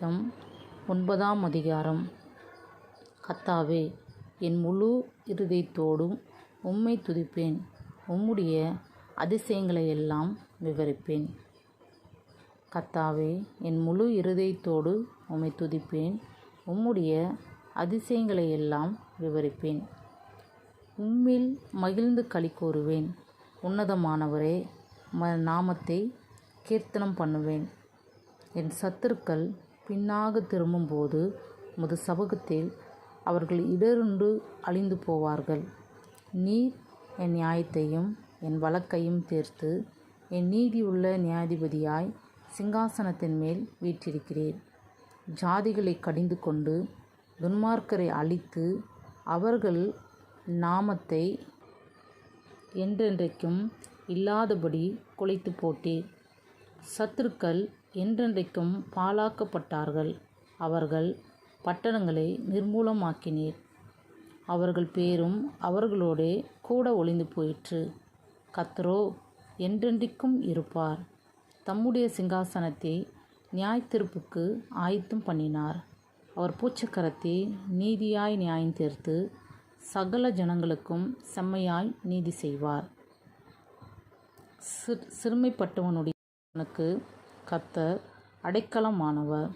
தம் ஒன்பதாம் அதிகாரம். கத்தாவே என் முழு இருதயத்தோடும் உம்மை துதிப்பேன். உம்முடைய அதிசயங்களை எல்லாம் விவரிப்பேன். கத்தாவே என் முழு இருதயத்தோடு உம்மை துதிப்பேன். உம்முடைய அதிசயங்களை எல்லாம் விவரிப்பேன். உம்மில் மகிழ்ந்து களி கூறுவேன். உன்னதமானவரே ம நாமத்தை கீர்த்தனம் பண்ணுவேன். என் சத்துருக்கள் பின்னாக திரும்பும்போது உமது சமூகத்தில் அவர்கள் இடருண்டு அழிந்து போவார்கள். நீர் என் நியாயத்தையும் என் வழக்கையும் தீர்த்து என் நீதியுள்ள நியாயாதிபதியாய் சிங்காசனத்தின் மேல் வீற்றிருக்கிறீர் ஜாதிகளை கடிந்து கொண்டு துன்மார்க்கரை அழித்து அவர்கள் நாமத்தை என்றென்றைக்கும் இல்லாதபடி குலைத்து போட்டீர். சத்துருக்கள் என்றென்றைக்கும் பாழாக்கப்பட்டார்கள். அவர்கள் பட்டணங்களை நிர்மூலமாக்கினீர். அவர்கள் பேரும் அவர்களோடே கூட ஒளிந்து போயிற்று. கத்ரோ என்றென்றைக்கும் இருப்பார். தம்முடைய சிங்காசனத்தை நியாயத்திருப்புக்கு ஆயத்தம் பண்ணினார். அவர் பூச்சக்கரத்தை நீதியாய் நியாயம் தீர்த்து சகல ஜனங்களுக்கும் செம்மையாய் நீதி செய்வார். சிறு கத்தர் கர்த்தர் அடைக்கலமானவர்.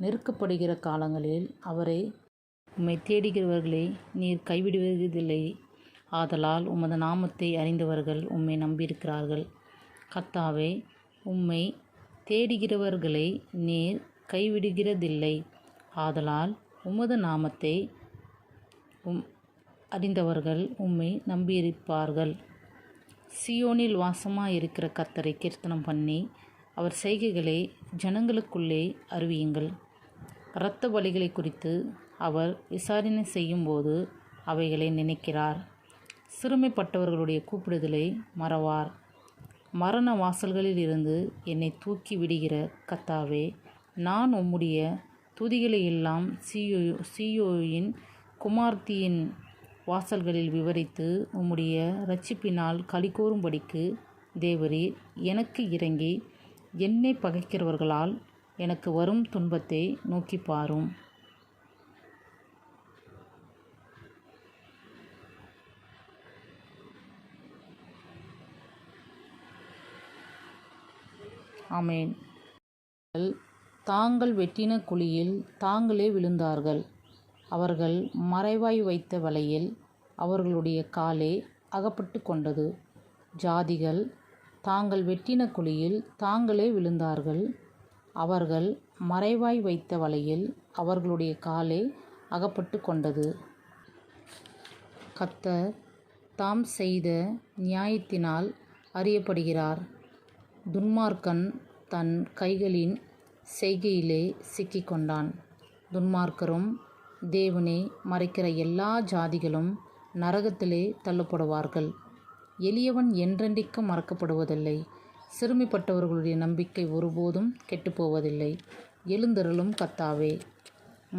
நெருக்கப்படுகிற காலங்களில் அவரை உம்மை தேடுகிறவர்களை நீர் கைவிடுவதில்லை. ஆதலால் உமது நாமத்தை அறிந்தவர்கள் உம்மை நம்பியிருக்கிறார்கள். கத்தாவே உம்மை தேடுகிறவர்களை நீர் கைவிடுகிறதில்லை. ஆதலால் உமது நாமத்தை உம் அறிந்தவர்கள் உம்மை நம்பியிருப்பார்கள். சியோனில் வாசமாக இருக்கிற கத்தரை கீர்த்தனம் பண்ணி அவர் செய்கைகளை ஜனங்களுக்குள்ளே அறிவியுங்கள். இரத்த பலிகளை குறித்து அவர் விசாரணை செய்யும்போது அவைகளை நினைக்கிறார். சிறுமைப்பட்டவர்களுடைய கூப்பிடுதலை மறவார். மரண வாசல்களில் இருந்து என்னை தூக்கி விடுகிற கத்தாவே நான் உம்முடைய துதிகளை எல்லாம் சியோ சியோயின் குமார்த்தியின் வாசல்களில் விவரித்து உம்முடைய ரட்சிப்பினால் களிகூறும்படிக்கு தேவரீர் எனக்கு இறங்கி என்னை பகைக்கிறவர்களால் எனக்கு வரும் துன்பத்தை நோக்கி பாரும். ஆமேன். தாங்கள் வெட்டின குழியில் தாங்களே விழுந்தார்கள். அவர்கள் மறைவாய் வைத்த வலையில் அவர்களுடைய காலே அகப்பட்டு கொண்டது. ஜாதிகள் தாங்கள் வெட்டின குழியில் தாங்களே விழுந்தார்கள். அவர்கள் மறைவாய் வைத்த வலையில் அவர்களுடைய காலே அகப்பட்டு கொண்டது. கத்தர் தாம் செய்த நியாயத்தினால் அறியப்படுகிறார். துன்மார்க்கன் தன் கைகளின் செய்கையிலே சிக்கிக்கொண்டான் துன்மார்க்கரும் தேவனை மறைக்கிற எல்லா ஜாதிகளும் நரகத்திலே தள்ளப்படுவார்கள். எளியவன் என்றென்றைக்கும் மறக்கப்படுவதில்லை. சிறுமிப்பட்டவர்களுடைய நம்பிக்கை ஒருபோதும் கெட்டுப்போவதில்லை. எழுந்தருளும் கத்தாவே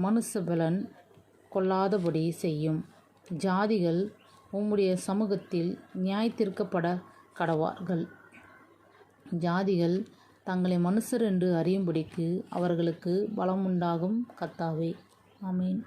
மனுஷபலன் கொள்ளாதபடி செய்யும். ஜாதிகள் உம்முடைய சமூகத்தில் நியாயத்திற்கப்பட கடவார்கள். ஜாதிகள் தங்களை மனுஷர் என்று அறியும்படிக்கு அவர்களுக்கு பலமுண்டாகும் கத்தாவே ஆமீன்.